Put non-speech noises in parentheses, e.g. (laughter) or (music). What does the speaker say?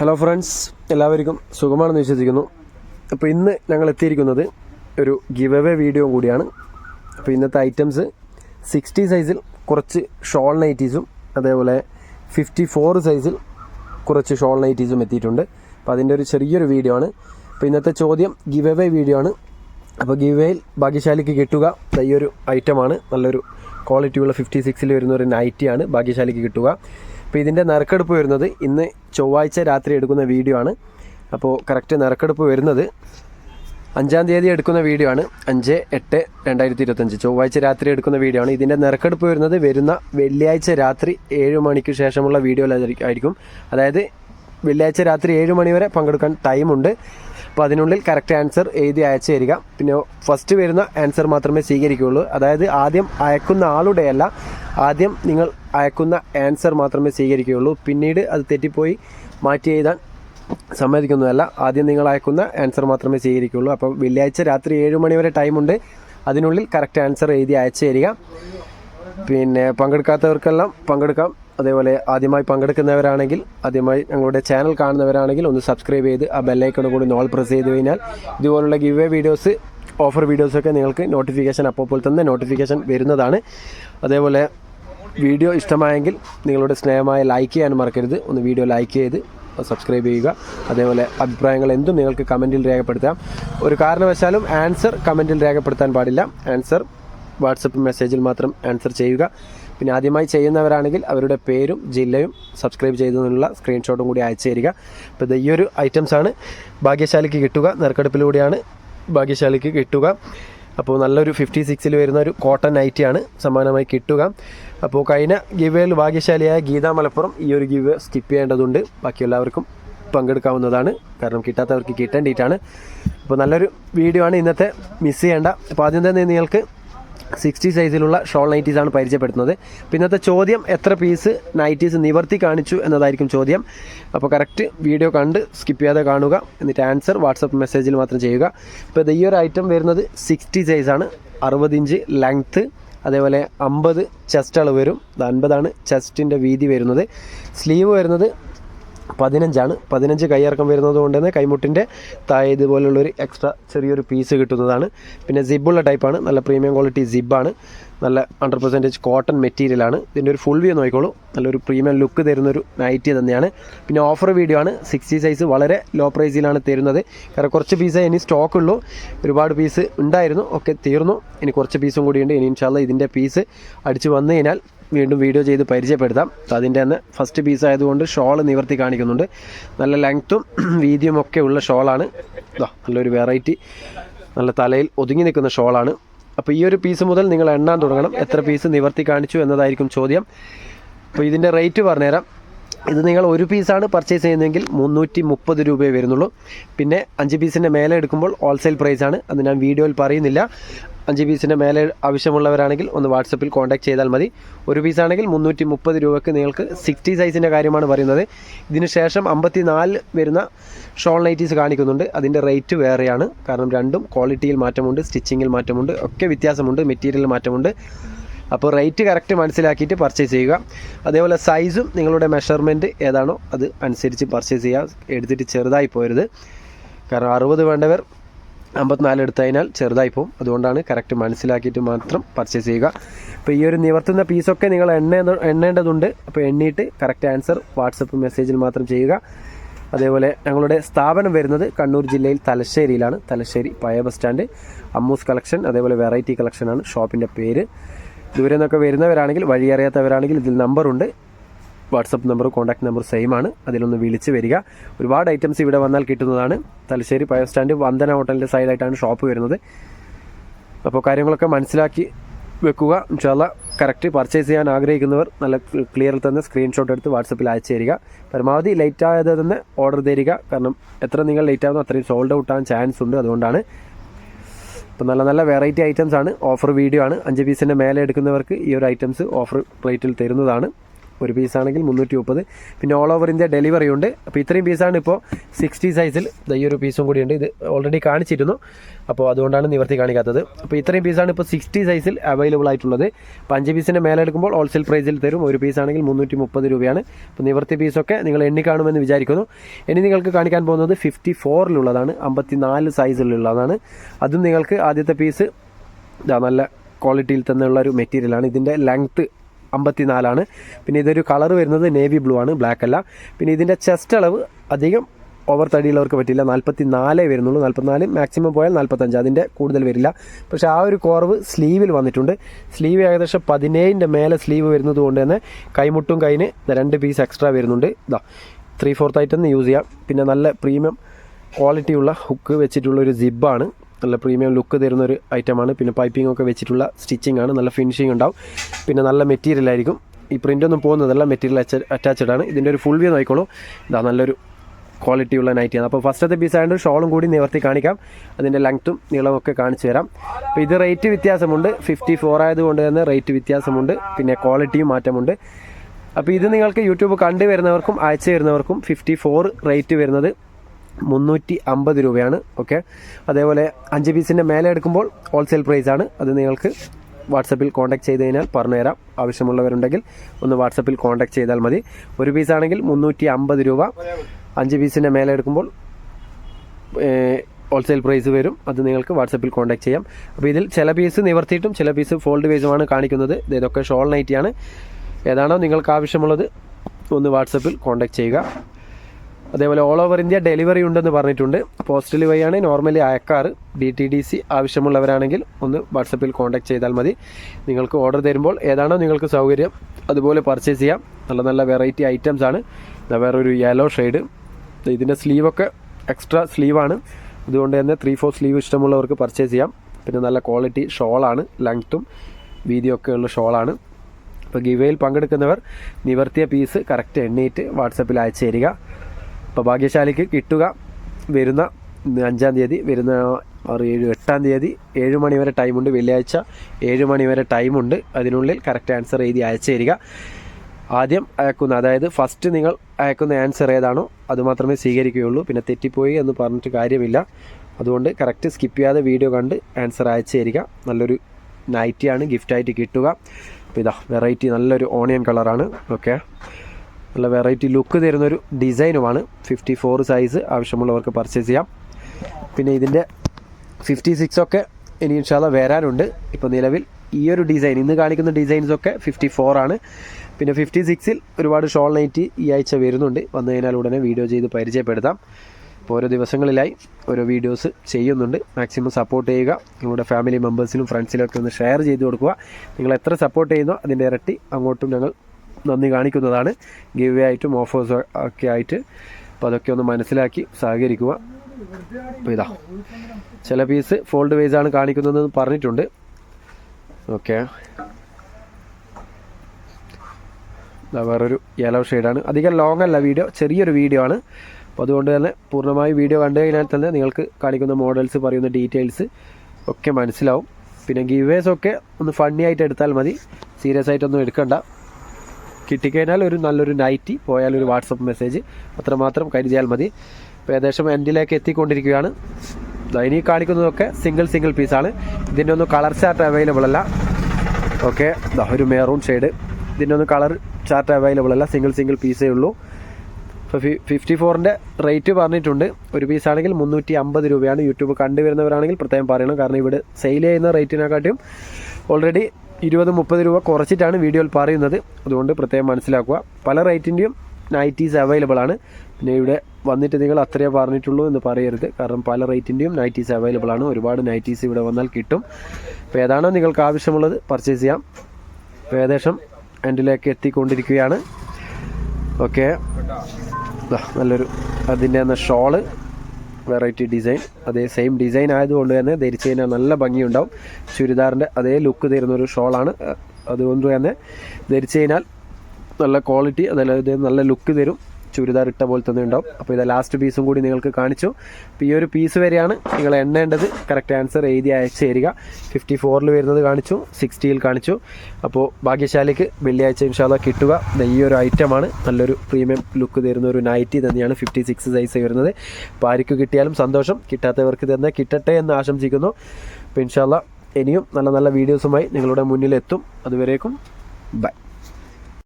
Hello friends എല്ലാവർക്കും സുഖമാണെന്ന് വിശ്വസിക്കുന്നു. അപ്പോൾ ഇന്ന് ഞങ്ങൾ എത്തിയിരിക്കുന്നത് ഒരു ഗിവ് അവേ വീഡിയോ കൂടിയാണ്. അപ്പോൾ ഇന്നത്തെ ഐറ്റംസ് സിക്സ്റ്റി സൈസിൽ കുറച്ച് ഷോൾ നൈറ്റീസും അതേപോലെ ഫിഫ്റ്റി ഫോർ സൈസിൽ കുറച്ച് ഷോൾ നൈറ്റീസും എത്തിയിട്ടുണ്ട്. അപ്പോൾ അതിന്റെ ഒരു ചെറിയൊരു വീഡിയോ ആണ്. അപ്പോൾ ഇന്നത്തെ ചോദ്യം ഗിവ് അവേ വീഡിയോ ആണ്. അപ്പോൾ ഗിവ് എയിൽ ഭാഗ്യശാലിക്ക് കിട്ടുക ഈ ഒരു ഐറ്റമാണ് നല്ലൊരു ക്വാളിറ്റിയുള്ള ഫിഫ്റ്റി സിക്സിൽ വരുന്ന ഒരു നൈറ്റിയാണ് ഭാഗ്യശാലിക്ക് കിട്ടുക. അപ്പോൾ ഇതിന്റെ നറുക്കെടുപ്പ് വരുന്നത് ഇന്ന് ചൊവ്വാഴ്ച രാത്രി എടുക്കുന്ന വീഡിയോ ആണ്. അപ്പോൾ കറക്റ്റ് നറുക്കെടുപ്പ് വരുന്നത് അഞ്ചാം തീയതി എടുക്കുന്ന വീഡിയോ ആണ്. അഞ്ച് എട്ട് രണ്ടായിരത്തി ഇരുപത്തഞ്ച് ചൊവ്വാഴ്ച രാത്രി എടുക്കുന്ന വീഡിയോ ആണ്. ഇതിന്റെ നറുക്കെടുപ്പ് വരുന്നത് വരുന്ന വെള്ളിയാഴ്ച രാത്രി ഏഴ് മണിക്ക് ശേഷമുള്ള വീഡിയോയിലായിരിക്കും. അതായത് വെള്ളിയാഴ്ച രാത്രി ഏഴ് മണി വരെ പങ്കെടുക്കാൻ ടൈമുണ്ട് അപ്പോൾ അതിനുള്ളിൽ കറക്റ്റ് ആൻസർ എഴുതി അയച്ചു തരിക പിന്നെ ഫസ്റ്റ് വരുന്ന ആൻസർ മാത്രമേ സ്വീകരിക്കുകയുള്ളൂ. അതായത് ആദ്യം അയക്കുന്ന ആളുടെയല്ല ആദ്യം നിങ്ങൾ അയക്കുന്ന ആൻസർ മാത്രമേ സ്വീകരിക്കുകയുള്ളൂ. പിന്നീട് അത് തെറ്റിപ്പോയി മാറ്റി എഴുതാൻ സമ്മതിക്കുന്നതല്ല. ആദ്യം നിങ്ങൾ അയക്കുന്ന ആൻസർ മാത്രമേ സ്വീകരിക്കുകയുള്ളൂ. അപ്പോൾ വെള്ളിയാഴ്ച രാത്രി ഏഴ് മണി വരെ ടൈമുണ്ട് അതിനുള്ളിൽ കറക്റ്റ് ആൻസർ എഴുതി അയച്ചു തരിക പിന്നെ പങ്കെടുക്കാത്തവർക്കെല്ലാം പങ്കെടുക്കാം. അതേപോലെ ആദ്യമായി പങ്കെടുക്കുന്നവരാണെങ്കിൽ ആദ്യമായി ഞങ്ങളുടെ ചാനൽ കാണുന്നവരാണെങ്കിൽ ഒന്ന് സബ്സ്ക്രൈബ് ചെയ്ത് ആ ബെല്ലൈക്കൺ കൂടി നോൾ പ്രസ് ചെയ്ത് കഴിഞ്ഞാൽ ഇതുപോലുള്ള ഗിവ് വീഡിയോസ് ഓഫർ വീഡിയോസൊക്കെ നിങ്ങൾക്ക് നോട്ടിഫിക്കേഷൻ അപ്പോൾ തന്നെ നോട്ടിഫിക്കേഷൻ വരുന്നതാണ്. അതേപോലെ വീഡിയോ ഇഷ്ടമായെങ്കിൽ നിങ്ങളുടെ സ്നേഹമായ ലൈക്ക് ചെയ്യാൻ മറക്കരുത്. ഒന്ന് വീഡിയോ ലൈക്ക് ചെയ്ത് സബ്സ്ക്രൈബ് ചെയ്യുക. അതേപോലെ അഭിപ്രായങ്ങൾ എന്തും നിങ്ങൾക്ക് കമന്റിൽ രേഖപ്പെടുത്താം. ഒരു കാരണവശാലും ആൻസർ കമന്റിൽ രേഖപ്പെടുത്താൻ പാടില്ല. ആൻസർ വാട്സപ്പ് മെസ്സേജിൽ മാത്രം ആൻസർ ചെയ്യുക. പിന്നെ ആദ്യമായി ചെയ്യുന്നവരാണെങ്കിൽ അവരുടെ പേരും ജില്ലയും സബ്സ്ക്രൈബ് ചെയ്തതിനുള്ള സ്ക്രീൻഷോട്ടും കൂടി അയച്ചു തരിക. അപ്പോൾ ഇത് ഈ ഒരു ഐറ്റംസാണ് ആണ് ഭാഗ്യശാലിക്ക് കിട്ടുക. നെറുക്കെടുപ്പിലൂടെയാണ് ഭാഗ്യശാലിക്ക് കിട്ടുക. അപ്പോൾ നല്ലൊരു ഫിഫ്റ്റി സിക്സിൽ വരുന്ന ഒരു കോട്ടൺ നൈറ്റിയാണ് സമ്മാനമായി കിട്ടുക. അപ്പോൾ കഴിഞ്ഞ ഗിവേയിൽ ഭാഗ്യശാലിയായ ഗീതാ മലപ്പുറം ഈ ഒരു ഗിവ് സ്കിപ്പ് ചെയ്യേണ്ടതുണ്ട്. ബാക്കി എല്ലാവർക്കും പങ്കെടുക്കാവുന്നതാണ്. കാരണം കിട്ടാത്തവർക്ക് കിട്ടേണ്ടിയിട്ടാണ്. അപ്പോൾ നല്ലൊരു വീഡിയോ ആണ് ഇന്നത്തെ. മിസ് ചെയ്യേണ്ട. അപ്പോൾ ആദ്യം തന്നെ നിങ്ങൾക്ക് സിക്സ്റ്റി സൈസിലുള്ള ഷോൾ നൈറ്റീസ് ആണ് പരിചയപ്പെടുത്തുന്നത്. പിന്നത്തെ ചോദ്യം എത്ര പീസ് നൈറ്റീസ് നിവർത്തി കാണിച്ചു എന്നതായിരിക്കും ചോദ്യം. അപ്പോൾ കറക്റ്റ് വീഡിയോ കണ്ട് സ്കിപ്പ് ചെയ്യാതെ കാണുക. എന്നിട്ട് ആൻസർ വാട്സപ്പ് മെസ്സേജിൽ മാത്രം ചെയ്യുക. ഇപ്പോൾ ഈ ഒരു ഐറ്റം വരുന്നത് സിക്സ്റ്റി സൈസാണ് അറുപത് ഇഞ്ച് ലെങ്ത്ത് അതേപോലെ അമ്പത് ചെസ്റ്റ് അളവ് വരും. അൻപതാണ് ചെസ്റ്റിന്റെ വീതി വരുന്നത്. സ്ലീവ് വരുന്നത് പതിനഞ്ചാണ്. പതിനഞ്ച് കൈയിറക്കം വരുന്നത് കൊണ്ട് തന്നെ കൈമുട്ടിന്റെ താഴെ ഇതുപോലുള്ളൊരു എക്സ്ട്രാ ചെറിയൊരു പീസ് കിട്ടുന്നതാണ്. പിന്നെ സിബുള്ള ടൈപ്പാണ് നല്ല പ്രീമിയം ക്വാളിറ്റി സിബാണ് നല്ല ഹൺഡ്രഡ് പെർസെന്റേജ് കോട്ടൺ മെറ്റീരിയലാണ് ഇതിന്റെ ഒരു ഫുൾ വ്യൂ നോക്കിക്കോളൂ. നല്ലൊരു പ്രീമിയം ലുക്ക് തരുന്നൊരു നൈറ്റി തന്നെയാണ്. പിന്നെ ഓഫർ വീഡിയോ ആണ്. സിക്സ്റ്റി സൈസ് വളരെ ലോ പ്രൈസിലാണ് തരുന്നത്. കാരണം കുറച്ച് പീസേ ഇനി സ്റ്റോക്ക് ഉള്ളൂ. ഒരുപാട് പീസ് ഉണ്ടായിരുന്നു. ഒക്കെ തീർന്നു. ഇനി കുറച്ച് പീസും കൂടിയുണ്ട് ഇനി ഇൻഷാല്ല ഇതിന്റെ പീസ് അടിച്ച് വന്നു കഴിഞ്ഞാൽ വീണ്ടും വീഡിയോ ചെയ്ത് പരിചയപ്പെടുത്താം. അതിന്റെ അന്ന് ഫസ്റ്റ് പീസ് ആയതുകൊണ്ട് ഷോൾ നിവർത്തി കാണിക്കുന്നുണ്ട്. നല്ല ലെങ്ത്തും വീതിയും (clears throat) ഒക്കെ ഉള്ള ഷോളാണ് നല്ലൊരു വെറൈറ്റി നല്ല തലയിൽ ഒതുങ്ങി നിൽക്കുന്ന ഷോളാണ് അപ്പോൾ ഈ ഒരു പീസ് മുതൽ നിങ്ങൾ എണ്ണാൻ തുടങ്ങണം. എത്ര പീസ് നിവർത്തി കാണിച്ചു എന്നതായിരിക്കും ചോദ്യം. അപ്പോൾ ഇതിന്റെ റേറ്റ് പറഞ്ഞുതരാം. ഇത് നിങ്ങൾ ഒരു പീസാണ് പർച്ചേസ് ചെയ്യുന്നതെങ്കിൽ മുന്നൂറ്റി മുപ്പത് രൂപയെ വരുന്നുള്ളൂ. പിന്നെ അഞ്ച് പീസിന്റെ മേലെ എടുക്കുമ്പോൾ ഹോൾസെയിൽ പ്രൈസാണ് അത് ഞാൻ വീഡിയോയിൽ പറയുന്നില്ല. അഞ്ച് പീസിന്റെ മേലെ ആവശ്യമുള്ളവരാണെങ്കിൽ ഒന്ന് വാട്സപ്പിൽ കോൺടാക്ട് ചെയ്താൽ മതി. ഒരു പീസാണെങ്കിൽ മുന്നൂറ്റി മുപ്പത് രൂപയ്ക്ക് നിങ്ങൾക്ക് സിക്സ്റ്റി സൈസിന്റെ കാര്യമാണ് പറയുന്നത്. ഇതിന് ശേഷം അമ്പത്തി നാല് വരുന്ന ഷോൾ നൈറ്റീസ് കാണിക്കുന്നുണ്ട്. അതിന്റെ റേറ്റ് വേറെയാണ്. കാരണം രണ്ടും ക്വാളിറ്റിയിൽ മാറ്റമുണ്ട് സ്റ്റിച്ചിങ്ങിൽ മാറ്റമുണ്ട് ഒക്കെ വ്യത്യാസമുണ്ട് മെറ്റീരിയൽ മാറ്റമുണ്ട്. അപ്പോൾ റേറ്റ് കറക്റ്റ് മനസ്സിലാക്കിയിട്ട് പർച്ചേസ് ചെയ്യുക. അതേപോലെ സൈസും നിങ്ങളുടെ മെഷർമെന്റ് ഏതാണോ അത് അനുസരിച്ച് പർച്ചേസ് ചെയ്യുക എടുത്തിട്ട് ചെറുതായി പോരുത്. കാരണം അറുപത് വേണ്ടവർ അമ്പത്തിനാല് എടുത്തു കഴിഞ്ഞാൽ ചെറുതായി പോകും അതുകൊണ്ടാണ് കറക്റ്റ് മനസ്സിലാക്കിയിട്ട് മാത്രം പർച്ചേസ് ചെയ്യുക. അപ്പോൾ ഈ ഒരു നിവർത്തുന്ന പീസൊക്കെ നിങ്ങൾ എണ്ണ എണ്ണേണ്ടതുണ്ട്. അപ്പോൾ എണ്ണിയിട്ട് കറക്റ്റ് ആൻസർ വാട്സപ്പ് മെസ്സേജിൽ മാത്രം ചെയ്യുക. അതേപോലെ ഞങ്ങളുടെ സ്ഥാപനം വരുന്നത് കണ്ണൂർ ജില്ലയിൽ തലശ്ശേരിയിലാണ്. തലശ്ശേരി പയ ബസ് സ്റ്റാൻഡ് അമ്മൂസ് കളക്ഷൻ അതേപോലെ വെറൈറ്റി കളക്ഷനാണ് ഷോപ്പിന്റെ പേര്. ദൂരെ നിന്നൊക്കെ വരുന്നവരാണെങ്കിൽ വഴിയറിയാത്തവരാണെങ്കിൽ ഇതിൽ നമ്പറുണ്ട് WhatsApp number contact number same ആണ് അതിലൊന്ന് വിളിച്ച് വരിക. ഒരുപാട് ഐറ്റംസ് ഇവിടെ വന്നാൽ കിട്ടുന്നതാണ്. തലശ്ശേരി പയർ സ്റ്റാൻഡ് വന്ദന ഹോട്ടലിന്റെ സൈഡായിട്ടാണ് ഷോപ്പ് വരുന്നത്. അപ്പോൾ കാര്യങ്ങളൊക്കെ മനസ്സിലാക്കി വെക്കുക. ഇൻഷാല്ല കറക്റ്റ് പർച്ചേസ് ചെയ്യാൻ ആഗ്രഹിക്കുന്നവർ നല്ല ക്ലിയറിൽ തന്നെ സ്ക്രീൻഷോട്ട് എടുത്ത് വാട്സപ്പിൽ അയച്ചു തരിക. പരമാവധി ലേറ്റ് ആയത് തന്നെ ഓർഡർ തരിക. കാരണം എത്ര നിങ്ങൾ ലേറ്റ് ആകുന്നു അത്രയും സോൾഡ് ഔട്ട് ആകാൻ ചാൻസ് ഉണ്ട് അതുകൊണ്ടാണ്. അപ്പോൾ നല്ല നല്ല വെറൈറ്റി ഐറ്റംസ് ആണ്. ഓഫർ വീഡിയോ ആണ്. അഞ്ച് പീസിന്റെ മേലെ എടുക്കുന്നവർക്ക് ഈ ഒരു ഐറ്റംസ് ഓഫർ റേറ്റിൽ തരുന്നതാണ്. ഒരു പീസാണെങ്കിൽ മുന്നൂറ്റി മുപ്പത് പിന്നെ ഓൾ ഓവർ ഇന്ത്യ ഡെലിവറി ഉണ്ട്. അപ്പോൾ ഇത്രയും പീസാണ് ഇപ്പോൾ സിക്സ്റ്റി സൈസിൽ ഈ ഒരു പീസും കൂടി ഉണ്ട്. ഇത് ഓൾറെഡി കാണിച്ചിരുന്നു. അപ്പോൾ അതുകൊണ്ടാണ് നിവർത്തി കാണിക്കാത്തത്. അപ്പോൾ ഇത്രയും പീസാണ് ഇപ്പോൾ സിക്സ്റ്റി സൈസിൽ അവൈലബിൾ ആയിട്ടുള്ളത്. അപ്പോൾ അഞ്ച് പീസിന്റെ മേലെ എടുക്കുമ്പോൾ ഹോൾസെയിൽ പ്രൈസിൽ തരും. ഒരു പീസാണെങ്കിൽ മുന്നൂറ്റി മുപ്പത് രൂപയാണ്. അപ്പോൾ നിവർത്തി പീസൊക്കെ നിങ്ങൾ എണ്ണി കാണുമെന്ന് വിചാരിക്കുന്നു. ഇനി നിങ്ങൾക്ക് കാണിക്കാൻ പോകുന്നത് ഫിഫ്റ്റി ഫോറിലുള്ളതാണ് അമ്പത്തി നാല് സൈസിലുള്ളതാണ് അതും നിങ്ങൾക്ക് ആദ്യത്തെ പീസ് ഇതാ നല്ല ക്വാളിറ്റിയിൽ തന്നെയുള്ള ഒരു മെറ്റീരിയലാണ് ഇതിന്റെ ലെങ്ത്ത് അമ്പത്തിനാലാണ്. പിന്നെ ഇതൊരു കളർ വരുന്നത് നേവി ബ്ലൂ ആണ് ബ്ലാക്ക് അല്ല. പിന്നെ ഇതിന്റെ ചെസ്റ്റ് അളവ് അധികം ഓവർ തടിയുള്ളവർക്ക് പറ്റില്ല. നാൽപ്പത്തി നാലേ വരുന്നുള്ളൂ. നാൽപ്പത്തിനാല് മാക്സിമം പോയാൽ നാൽപ്പത്തഞ്ച് അതിന്റെ കൂടുതൽ വരില്ല. പക്ഷേ ആ ഒരു കുറവ് സ്ലീവിൽ വന്നിട്ടുണ്ട്. സ്ലീവ് ഏകദേശം പതിനേഴിന്റെ മേലെ സ്ലീവ് വരുന്നത് കൊണ്ട് തന്നെ കൈമുട്ടും കൈന് രണ്ട് പീസ് എക്സ്ട്രാ വരുന്നുണ്ട്. ഇതാ ത്രീ ഫോർത്ത് ആയിട്ടൊന്ന് യൂസ് ചെയ്യാം. പിന്നെ നല്ല പ്രീമിയം ക്വാളിറ്റിയുള്ള ഹുക്ക് വെച്ചിട്ടുള്ള ഒരു നല്ല പ്രീമിയം ലുക്ക് തരുന്ന ഒരു ഐറ്റമാണ് പിന്നെ പൈപ്പിംഗ് ഒക്കെ വെച്ചിട്ടുള്ള സ്റ്റിച്ചിങ് ആണ്. നല്ല ഫിനിഷിംഗ് ഉണ്ടാവും. പിന്നെ നല്ല മെറ്റീരിയൽ ആയിരിക്കും. ഈ പ്രിന്റ് ഒന്നും പോകുന്നതല്ല മെറ്റീരിയൽ അറ്റാച്ചഡ് ആണ്. ഇതിന്റെ ഒരു ഫുൾ വ്യൂ നോക്കിക്കോളൂ. ഇതാ നല്ലൊരു ക്വാളിറ്റി ഉള്ള നൈറ്റിയാണ് അപ്പോൾ ഫസ്റ്റത്തെ പീസ് ആയതുകൊണ്ട് ഷോളും കൂടി നിവർത്തി കാണിക്കാം. അതിന്റെ ലെങ്ത്തും നീളവും ഒക്കെ കാണിച്ചു തരാം. അപ്പോൾ ഇത് റേറ്റ് വ്യത്യാസമുണ്ട്. ഫിഫ്റ്റി ഫോർ ആയതുകൊണ്ട് തന്നെ റേറ്റ് വ്യത്യാസമുണ്ട്. പിന്നെ ക്വാളിറ്റിയും മാറ്റമുണ്ട്. അപ്പോൾ ഇത് നിങ്ങൾക്ക് യൂട്യൂബ് കണ്ടു വരുന്നവർക്കും അയച്ചു വരുന്നവർക്കും ഫിഫ്റ്റി ഫോർ റേറ്റ് വരുന്നത് മുന്നൂറ്റി അമ്പത് രൂപയാണ് ഓക്കെ അതേപോലെ അഞ്ച് പീസിന്റെ മേലെ എടുക്കുമ്പോൾ ഹോൾസെയിൽ പ്രൈസ് ആണ്. അത് നിങ്ങൾക്ക് വാട്സപ്പിൽ കോൺടാക്ട് ചെയ്ത് കഴിഞ്ഞാൽ പറഞ്ഞുതരാം ആവശ്യമുള്ളവരുണ്ടെങ്കിൽ ഒന്ന് വാട്സപ്പിൽ കോൺടാക്ട് ചെയ്താൽ മതി. ഒരു പീസാണെങ്കിൽ മുന്നൂറ്റി അമ്പത് രൂപ. അഞ്ച് പീസിന്റെ മേലെ എടുക്കുമ്പോൾ ഹോൾസെയിൽ പ്രൈസ് വരും. അത് നിങ്ങൾക്ക് വാട്സപ്പിൽ കോൺടാക്ട് ചെയ്യാം. അപ്പോൾ ഇതിൽ ചില പീസ് നിവർത്തിയിട്ടും ചില പീസ് ഫോൾഡ് വേസുമാണ് കാണിക്കുന്നത്. ഇത് ഇതൊക്കെ ഷോൾ നൈറ്റിയാണ് ഏതാണോ നിങ്ങൾക്ക് ആവശ്യമുള്ളത് ഒന്ന് വാട്സപ്പിൽ കോൺടാക്ട് ചെയ്യുക. അതേപോലെ ഓൾ ഓവർ ഇന്ത്യ ഡെലിവറി ഉണ്ടെന്ന് പറഞ്ഞിട്ടുണ്ട്. പോസ്റ്റൽ വഴിയാണ് നോർമലി അയക്കാറ്. ഡി ടി ഡി സി ആവശ്യമുള്ളവരാണെങ്കിൽ ഒന്ന് വാട്സപ്പിൽ കോൺടാക്ട് ചെയ്താൽ മതി. നിങ്ങൾക്ക് ഓർഡർ തരുമ്പോൾ ഏതാണോ നിങ്ങൾക്ക് സൗകര്യം അതുപോലെ പർച്ചേസ് ചെയ്യാം. നല്ല നല്ല വെറൈറ്റി ഐറ്റംസ് ആണ്. വേറൊരു യെല്ലോ ഷെയ്ഡ് ഇതിന്റെ സ്ലീവൊക്കെ എക്സ്ട്രാ സ്ലീവാണ് അതുകൊണ്ട് തന്നെ ത്രീ ഫോർ സ്ലീവ് ഇഷ്ടമുള്ളവർക്ക് പർച്ചേസ് ചെയ്യാം. പിന്നെ നല്ല ക്വാളിറ്റി ഷോളാണ് ലെങ്ത്തും വീതിയൊക്കെ ഉള്ള ഷോളാണ് അപ്പോൾ ഗിവയിൽ പങ്കെടുക്കുന്നവർ നിവർത്തിയ പീസ് കറക്റ്റ് എണ്ണീറ്റ് വാട്സപ്പിൽ അയച്ചു തരിക അപ്പോൾ ഭാഗ്യശാലിക്ക് കിട്ടുക. വരുന്ന അഞ്ചാം തീയതി വരുന്ന ആറ് ഏഴ് എട്ടാം തീയതി ഏഴ് മണി വരെ ടൈമുണ്ട് വെള്ളിയാഴ്ച ഏഴ് മണി വരെ ടൈമുണ്ട് അതിനുള്ളിൽ കറക്റ്റ് ആൻസർ എഴുതി അയച്ചു തരിക ആദ്യം അയക്കുന്ന അതായത് ഫസ്റ്റ് നിങ്ങൾ അയക്കുന്ന ആൻസർ ഏതാണോ അത് മാത്രമേ സ്വീകരിക്കുകയുള്ളൂ. പിന്നെ തെറ്റിപ്പോയി എന്ന് പറഞ്ഞിട്ട് കാര്യമില്ല. അതുകൊണ്ട് കറക്റ്റ് സ്കിപ്പ് ചെയ്യാതെ വീഡിയോ കണ്ട് ആൻസർ അയച്ചു തരിക നല്ലൊരു നൈറ്റിയാണ് ഗിഫ്റ്റായിട്ട് കിട്ടുക. അപ്പോൾ ഇതാ വെറൈറ്റി നല്ലൊരു ഓണിയൻ കളറാണ് ഓക്കെ നല്ല വെറൈറ്റി ലുക്ക് തരുന്നൊരു ഡിസൈനുമാണ് ഫിഫ്റ്റി ഫോർ സൈസ് ആവശ്യമുള്ളവർക്ക് പർച്ചേസ് ചെയ്യാം. പിന്നെ ഇതിന്റെ ഫിഫ്റ്റി സിക്സ് ഒക്കെ ഇനി ഇൻഷാല്ല വരാനുണ്ട്. ഇപ്പോൾ നിലവിൽ ഈ ഒരു ഡിസൈൻ ഇന്ന് കാണിക്കുന്ന ഡിസൈൻസ് ഒക്കെ ഫിഫ്റ്റി ഫോർ ആണ്. പിന്നെ ഫിഫ്റ്റി സിക്സിൽ ഒരുപാട് ഷോൾ നൈറ്റ് ഈ ആഴ്ച വരുന്നുണ്ട്. വന്നു കഴിഞ്ഞാൽ ഉടനെ വീഡിയോ ചെയ്ത് പരിചയപ്പെടുത്താം. ഇപ്പോൾ ഓരോ ദിവസങ്ങളിലായി ഓരോ വീഡിയോസ് ചെയ്യുന്നുണ്ട്. മാക്സിമം സപ്പോർട്ട് ചെയ്യുക. നിങ്ങളുടെ ഫാമിലി മെമ്പേഴ്സിനും ഫ്രണ്ട്സിനും ഒക്കെ ഒന്ന് ഷെയർ ചെയ്ത് കൊടുക്കുക. നിങ്ങൾ എത്ര സപ്പോർട്ട് ചെയ്യുന്നോ അതിന്റെ ഇരട്ടി അങ്ങോട്ടും ഞങ്ങൾ നന്ദി കാണിക്കുന്നതാണ്. ഗിവ് വേ ആയിട്ടും ഓഫേഴ്സ് ഒക്കെ ആയിട്ട്. അപ്പോൾ അതൊക്കെ ഒന്ന് മനസ്സിലാക്കി സഹകരിക്കുക. അപ്പോൾ ഇതാ. ചില പീസ് ഫോൾഡ് വേസ് ആണ് കാണിക്കുന്നതെന്ന് പറഞ്ഞിട്ടുണ്ട്. ഓക്കെ വേറൊരു യെല്ലോ ഷെയ്ഡാണ് അധികം ലോങ് അല്ല വീഡിയോ ചെറിയൊരു വീഡിയോ ആണ്. അപ്പോൾ അതുകൊണ്ട് തന്നെ പൂർണമായി വീഡിയോ കണ്ടു കഴിഞ്ഞാൽ തന്നെ നിങ്ങൾക്ക് കാണിക്കുന്ന മോഡൽസ് പറയുന്ന ഡീറ്റെയിൽസ് ഒക്കെ മനസ്സിലാവും. പിന്നെ ഗീവേഴ്സ് ഒക്കെ ഒന്ന് ഫണ്ണി ആയിട്ട് എടുത്താൽ മതി. സീരിയസ് ആയിട്ടൊന്നും എടുക്കണ്ട. കിട്ടിക്കഴിഞ്ഞാൽ ഒരു നല്ലൊരു നൈറ്റി പോയാൽ ഒരു വാട്സപ്പ് മെസ്സേജ് അത്രമാത്രം കരുതിയാൽ മതി. ഇപ്പോൾ ഏകദേശം എൻഡിലേക്ക് എത്തിക്കൊണ്ടിരിക്കുകയാണ്. ഇനി കാണിക്കുന്നതൊക്കെ സിംഗിൾ സിംഗിൾ പീസാണ് ഇതിന്റെ ഒന്നും കളർ ചാർട്ട് അവൈലബിൾ അല്ല. ഓക്കെ ഒരു മെറൂൺ ഷെയ്ഡ് ഇതിന്റെ ഒന്നും കളർ ചാർട്ട് അവൈലബിൾ അല്ല. സിംഗിൾ സിംഗിൾ പീസേ ഉള്ളൂ. ഇപ്പോൾ ഫിഫ്റ്റി ഫോറിന്റെ റേറ്റ് പറഞ്ഞിട്ടുണ്ട്. ഒരു പീസാണെങ്കിൽ മുന്നൂറ്റി അമ്പത് രൂപയാണ്. യൂട്യൂബ് കണ്ടുവരുന്നവരാണെങ്കിൽ പ്രത്യേകം പറയണം. കാരണം ഇവിടെ സെയിൽ ചെയ്യുന്ന റേറ്റിനെക്കാട്ടിയും ഓൾറെഡി ഇരുപത് മുപ്പത് രൂപ കുറച്ചിട്ടാണ് വീഡിയോയിൽ പറയുന്നത്. അതുകൊണ്ട് പ്രത്യേകം മനസ്സിലാക്കുക. പല റേറ്റിന്റെയും നൈറ്റീസ് അവൈലബിൾ ആണ്. പിന്നെ ഇവിടെ വന്നിട്ട് നിങ്ങൾ അത്രയേ പറഞ്ഞിട്ടുള്ളൂ എന്ന് പറയരുത്. കാരണം പല റേറ്റിന്റെയും നൈറ്റീസ് അവൈലബിൾ ആണ്. ഒരുപാട് നൈറ്റീസ് ഇവിടെ വന്നാൽ കിട്ടും. അപ്പോൾ ഏതാണോ നിങ്ങൾക്ക് ആവശ്യമുള്ളത് പർച്ചേസ് ചെയ്യാം. അപ്പോൾ ഏകദേശം എൻഡിലേക്ക് എത്തിക്കൊണ്ടിരിക്കുകയാണ്. ഓക്കെ നല്ലൊരു അതിന്റെ ഷോൾ. Variety design. അതേ സെയിം ഡിസൈൻ ആയതുകൊണ്ട് തന്നെ ധരിച്ചു കഴിഞ്ഞാൽ നല്ല ഭംഗിയുണ്ടാവും. ചുരിദാറിന്റെ അതേ ലുക്ക് തരുന്ന ഒരു ഷോളാണ്. അതുകൊണ്ട് തന്നെ ധരിച്ചു കഴിഞ്ഞാൽ നല്ല ക്വാളിറ്റി അതല്ല നല്ല ലുക്ക് തരും. ചുരിദാർ ഇട്ട പോലെ തന്നെ ഉണ്ടാവും. അപ്പോൾ ഇത് ലാസ്റ്റ് പീസും കൂടി നിങ്ങൾക്ക് കാണിച്ചു. അപ്പോൾ ഈ ഒരു പീസ് വരെയാണ് നിങ്ങൾ എണ്ണേണ്ടത്. കറക്റ്റ് ആൻസർ എഴുതി അയച്ചു തരിക. ഫിഫ്റ്റി ഫോറിൽ വരുന്നത് കാണിച്ചു. സിക്സ്റ്റിയിൽ കാണിച്ചു. അപ്പോൾ ഭാഗ്യശാലിക്ക് വെള്ളിയാഴ്ച ഇൻഷാല്ല കിട്ടുക. ഈ ഒരു ഐറ്റമാണ് നല്ലൊരു പ്രീമിയം ലുക്ക് തരുന്ന ഒരു നൈറ്റി തന്നെയാണ് ഫിഫ്റ്റി സിക്സ് സൈസ് വരുന്നത്. അപ്പോൾ ആർക്ക് കിട്ടിയാലും സന്തോഷം. കിട്ടാത്തവർക്ക് തന്നെ കിട്ടട്ടെ എന്ന് ആശംസിക്കുന്നു. അപ്പോൾ ഇൻഷാല്ല ഇനിയും നല്ല നല്ല വീഡിയോസുമായി നിങ്ങളുടെ മുന്നിലെത്തും. അതുവരേക്കും ബൈ